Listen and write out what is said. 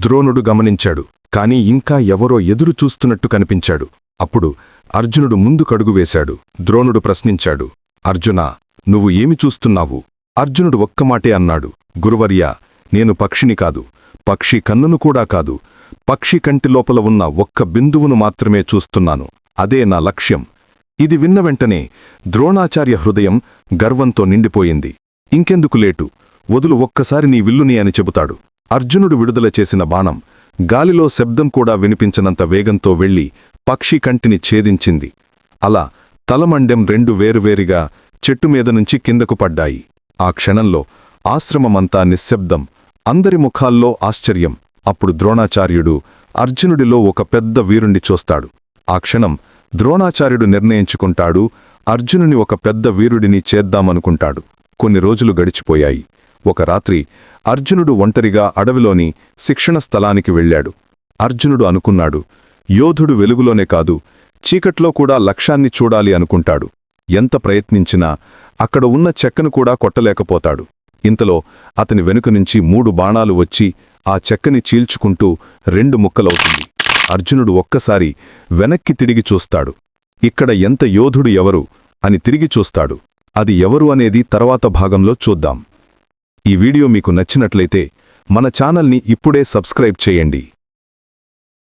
ద్రోణుడు గమనించాడు కాని ఇంకా ఎవరో ఎదురు చూస్తున్నట్టు కనిపించాడు. అప్పుడు అర్జునుడు ముందుకడుగు వేశాడు. ద్రోణుడు ప్రశ్నించాడు అర్జునా నువ్వు ఏమి చూస్తున్నావు? అర్జునుడు ఒక్కమాటే అన్నాడు గురువర్యా నేను పక్షిని కాదు పక్షి కన్నును కూడా కాదు. పక్షి కంటి లోపల ఉన్న ఒక్క బిందువును మాత్రమే చూస్తున్నాను. అదే నా లక్ష్యం. ఇది విన్న వెంటనే ద్రోణాచార్య హృదయం గర్వంతో నిండిపోయింది. ఇంకెందుకు లేటు? వదులు ఒక్కసారి నీ విల్లుని అని చెబుతాడు. అర్జునుడు విడుదల చేసిన బాణం గాలిలో శబ్దం కూడా వినిపించనంత వేగంతో వెళ్ళి పక్షి కంటిని ఛేదించింది. అలా తలమండెం రెండు వేరువేరుగా చెట్టు నుంచి కిందకు పడ్డాయి. ఆ క్షణంలో ఆశ్రమమంతా నిశ్శబ్దం అందరి ముఖాల్లో ఆశ్చర్యం. అప్పుడు ద్రోణాచార్యుడు అర్జునుడిలో ఒక పెద్ద వీరుణ్ణి చూస్తాడు. ఆ క్షణం ద్రోణాచార్యుడు నిర్ణయించుకుంటాడు అర్జునుని ఒక పెద్ద వీరుడిని చేద్దామనుకుంటాడు. కొన్ని రోజులు గడిచిపోయాయి. ఒక రాత్రి అర్జునుడు ఒంటరిగా అడవిలోని శిక్షణ స్థలానికి వెళ్ళాడు. అర్జునుడు అనుకున్నాడు యోధుడు వెలుగులోనే కాదు చీకట్లో కూడా లక్ష్యాన్ని చూడాలి అనుకుంటాడు. ఎంత ప్రయత్నించినా అక్కడ ఉన్న చెక్కను కూడా కొట్టలేకపోతాడు. ఇంతలో అతని వెనుక నుంచి మూడు బాణాలు వచ్చి ఆ చెక్కని చీల్చుకుంటూ రెండు ముక్కలవుతుంది. అర్జునుడు ఒక్కసారి వెనక్కి తిరిగి చూస్తాడు. ఇక్కడ ఎంత యోధుడు ఎవరు అని తిరిగి చూస్తాడు. అది ఎవరు అనేది తర్వాత భాగంలో చూద్దాం. ఈ వీడియో మీకు నచ్చినట్లయితే మన ఛానల్ని ఇప్పుడే సబ్స్క్రైబ్ చేయండి.